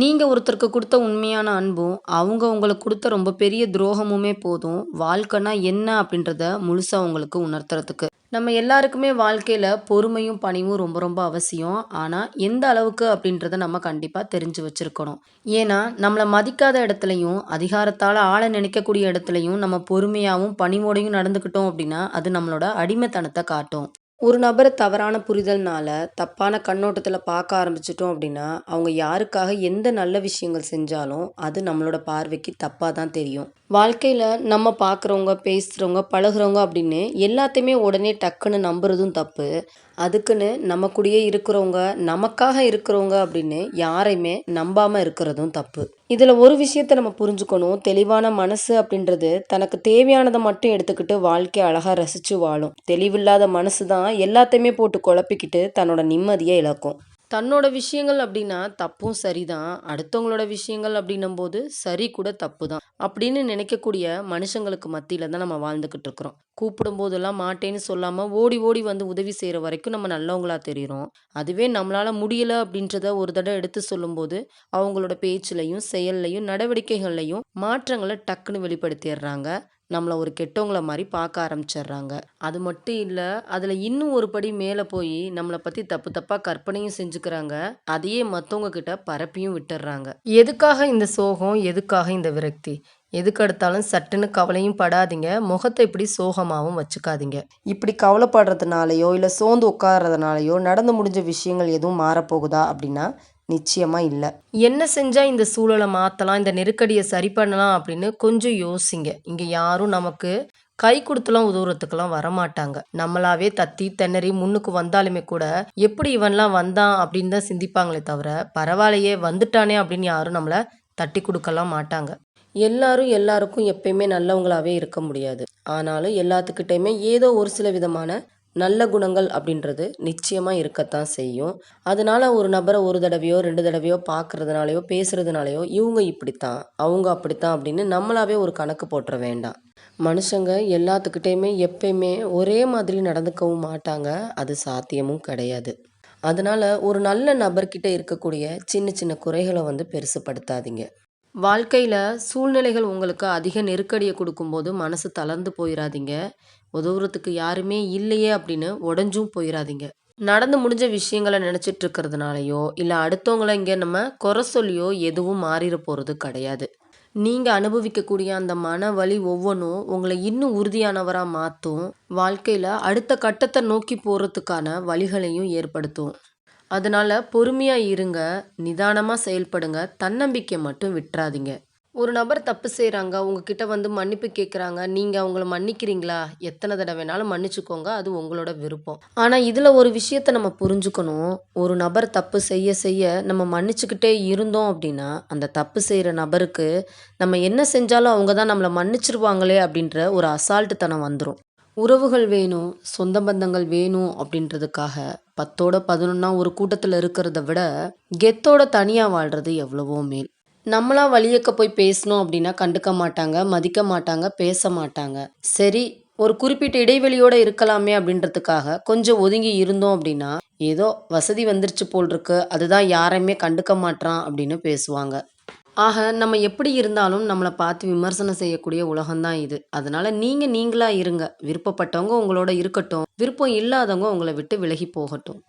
நீங்கள் ஒருத்தருக்கு கொடுத்த உண்மையான அன்பும் அவங்க உங்களுக்கு கொடுத்த ரொம்ப பெரிய துரோகமுமே போதும். வாழ்க்கைனா என்ன அப்படின்றத முழுசாக உங்களுக்கு உணர்த்துறதுக்கு. நம்ம எல்லாருக்குமே வாழ்க்கையில் பொறுமையும் பணிவும் ரொம்ப ரொம்ப அவசியம். ஆனால் எந்த அளவுக்கு அப்படின்றத நம்ம கண்டிப்பாக தெரிஞ்சு வச்சுருக்கணும். ஏன்னா நம்மளை மதிக்காத இடத்துலையும் அதிகாரத்தால் ஆள நினைக்கக்கூடிய இடத்துலையும் நம்ம பொறுமையாகவும் பணிவோடையும் நடந்துக்கிட்டோம் அப்படின்னா அது நம்மளோட அடிமைத்தனத்தை காட்டும். ஒரு நபரை தவறான புரிதல்னால தப்பான கண்ணோட்டத்தில் பார்க்க ஆரம்பிச்சிட்டோம் அப்படின்னா அவங்க யாருக்காக எந்த நல்ல விஷயங்கள் செஞ்சாலும் அது நம்மளோட பார்வைக்கு தப்பாக தான் தெரியும். வாழ்க்கையில் நம்ம பார்க்குறவங்க பேசுகிறவங்க பழகுறவங்க அப்படின்னு எல்லாத்தையுமே உடனே டக்குன்னு நம்புறதும் தப்பு. அதுக்குன்னு நம்ம கூடயே இருக்கிறவங்க நமக்காக இருக்கிறவங்க அப்படின்னு யாரையுமே நம்பாமல் இருக்கிறதும் தப்பு. இதில் ஒரு விஷயத்த நம்ம புரிஞ்சுக்கணும். தெளிவான மனசு அப்படின்றது தனக்கு தேவையானதை மட்டும் எடுத்துக்கிட்டு வாழ்க்கையை அழகாக ரசித்து வாழும். தெளிவில்லாத மனசு தான் எல்லாத்தையுமே போட்டு குழப்பிக்கிட்டு தன்னோட நிம்மதியை இழக்கும். தன்னோட விஷயங்கள் அப்படின்னா தப்பும் சரிதான். அடுத்தவங்களோட விஷயங்கள் அப்படின்னும் போது சரி கூட தப்பு தான் அப்படின்னு நினைக்கக்கூடிய மனுஷங்களுக்கு மத்தியில தான் நம்ம வாழ்ந்துக்கிட்டு இருக்கிறோம். கூப்பிடும் போதெல்லாம் மாட்டேன்னு சொல்லாமல் ஓடி ஓடி வந்து உதவி செய்கிற வரைக்கும் நம்ம நல்லவங்களாக தெரியுறோம் அதுவே நம்மளால் முடியலை அப்படின்றத ஒரு தடவை எடுத்து சொல்லும்போது அவங்களோட பேச்சுலையும் செயல்லையும் நடவடிக்கைகள்லையும் மாற்றங்களை டக்குன்னு வெளிப்படுத்திடுறாங்க நம்மளை ஒரு கெட்டவங்கள மாதிரி பார்க்க ஆரம்பிச்சிடுறாங்க. அது மட்டும் இல்லை அதில் இன்னும் ஒரு படி மேலே போய் நம்மளை பற்றி தப்பு தப்பாக கற்பனையும் செஞ்சுக்கிறாங்க. அதையே மற்றவங்க கிட்ட பரப்பியும் விட்டுடுறாங்க எதுக்காக இந்த சோகம்? எதுக்காக இந்த விரக்தி? எதுக்கெடுத்தாலும் சட்டுன்னு கவலையும் படாதீங்க. முகத்த இப்படி சோகமாவும் வச்சுக்காதீங்க. இப்படி கவலைப்படுறதுனாலயோ, இல்ல சோர்ந்து உட்கார்றதுனாலயோ, நடந்து முடிஞ்ச விஷயங்கள் எதுவும் மாறப்போகுதா? அப்படின்னா, நிச்சயமா இல்ல. என்ன செஞ்சா இந்த சூழல மாத்தலாம்? இந்த நெருக்கடிய சரி பண்ணலாம் அப்படின்னு கொஞ்சம் யோசிங்க. இங்க யாரும் நமக்கு கை குடுத்துலாம் உதவுறதுக்கெல்லாம் வரமாட்டாங்க. நம்மளாவே தத்தி திணறி முன்னுக்கு வந்தாலுமே கூட, எப்படி இவன்லாம் வந்தான் அப்படின்னு தான் சிந்திப்பாங்களே தவிர, பரவாயில்லையே வந்துட்டானே அப்படின்னு யாரும் நம்மள தட்டி குடுக்கலாம் மாட்டாங்க. எல்லாரும் எல்லாருக்கும் எப்பயுமே நல்லவங்களாவே இருக்க முடியாது. ஆனாலும் எல்லாத்துக்கிட்டையுமே ஏதோ ஒரு சில விதமான நல்ல குணங்கள் அப்படின்றது நிச்சயமாக இருக்கத்தான் செய்யும். அதனால ஒரு நபரை ஒரு தடவையோ, ரெண்டு தடவையோ பார்க்குறதுனாலையோ பேசுகிறதுனாலையோ இவங்க இப்படித்தான், அவங்க அப்படித்தான் அப்படின்னு நம்மளாவே ஒரு கணக்கு போட்டுற வேண்டாம். மனுஷங்க எல்லாத்துக்கிட்டேயுமே எப்பயுமே ஒரே மாதிரி நடந்துக்கவும் மாட்டாங்க. அது சாத்தியமும் கிடையாது. அதனால ஒரு நல்ல நபர்கிட்ட இருக்கக்கூடிய சின்ன சின்ன குறைகளை வந்து பெருசுப்படுத்தாதீங்க வாழ்க்கையில் சூழ்நிலைகள் உங்களுக்கு அதிக நெருக்கடியை கொடுக்கும்போது மனசு தளர்ந்து போயிடாதீங்க உதவுறதுக்கு யாருமே இல்லையே அப்படின்னு உடஞ்சும் போயிடாதீங்க நடந்து முடிஞ்ச விஷயங்கள நினச்சிட்டு இருக்கிறதுனாலையோ இல்லை அடுத்தவங்கள இங்கே நம்ம குறை சொல்லியோ எதுவும் மாறிட போகிறது கிடையாது. நீங்கள் அனுபவிக்கக்கூடிய அந்த மன வலி ஒவ்வொன்றும் உங்களை இன்னும் உறுதியானவராக மாற்றும் வாழ்க்கையில் அடுத்த கட்டத்தை நோக்கி போகிறதுக்கான வழிகளையும் ஏற்படுத்தும். அதனால் பொறுமையாக இருங்க. நிதானமாக செயல்படுங்க. தன்னம்பிக்கை மட்டும் விட்டுறாதீங்க ஒரு நபர் தப்பு செய்கிறாங்க உங்ககிட்ட வந்து மன்னிப்பு கேட்குறாங்க. நீங்கள் அவங்கள மன்னிக்கிறீங்களா? எத்தனை தடவை வேணாலும் மன்னிச்சுக்கோங்க. அது உங்களோட விருப்பம். ஆனால் இதில் ஒரு விஷயத்த நம்ம புரிஞ்சுக்கணும். ஒரு நபர் தப்பு செய்ய செய்ய நம்ம மன்னிச்சுக்கிட்டே இருந்தோம் அப்படின்னா, அந்த தப்பு செய்கிற நபருக்கு நம்ம என்ன செஞ்சாலும் அவங்க தான் நம்மளை மன்னிச்சிருவாங்களே அப்படின்ற ஒரு அசால்ட்டுத்தனம் வந்துடும் உறவுகள் வேணும், சொந்த பந்தங்கள் வேணும் அப்படின்றதுக்காக 10ஓட 11ஆ ஒரு கூட்டத்தில் இருக்கிறத விட, கெத்தோட தனியாக வாழ்றது எவ்வளவோ மேல். நம்மளா வழியக்க போய் பேசணும் அப்படின்னா கண்டுக்க மாட்டாங்க, மதிக்க மாட்டாங்க, பேச மாட்டாங்க. சரி ஒரு குறிப்பிட்ட இடைவெளியோட இருக்கலாமே அப்படின்றதுக்காக கொஞ்சம் ஒதுங்கி இருந்தோம் அப்படின்னா, ஏதோ வசதி வந்துருச்சு போல்ருக்கு. அதுதான் யாரையுமே கண்டுக்க மாட்றான் அப்படின்னு பேசுவாங்க. ஆக நம்ம எப்படி இருந்தாலும் நம்மளை பார்த்து விமர்சனம் செய்யக்கூடிய உலகம்தான் இது. அதனால நீங்க நீங்களா இருங்க. விருப்பப்பட்டவங்க உங்களோட இருக்கட்டும். விருப்பம் இல்லாதவங்க உங்களை விட்டு விலகி போகட்டும்.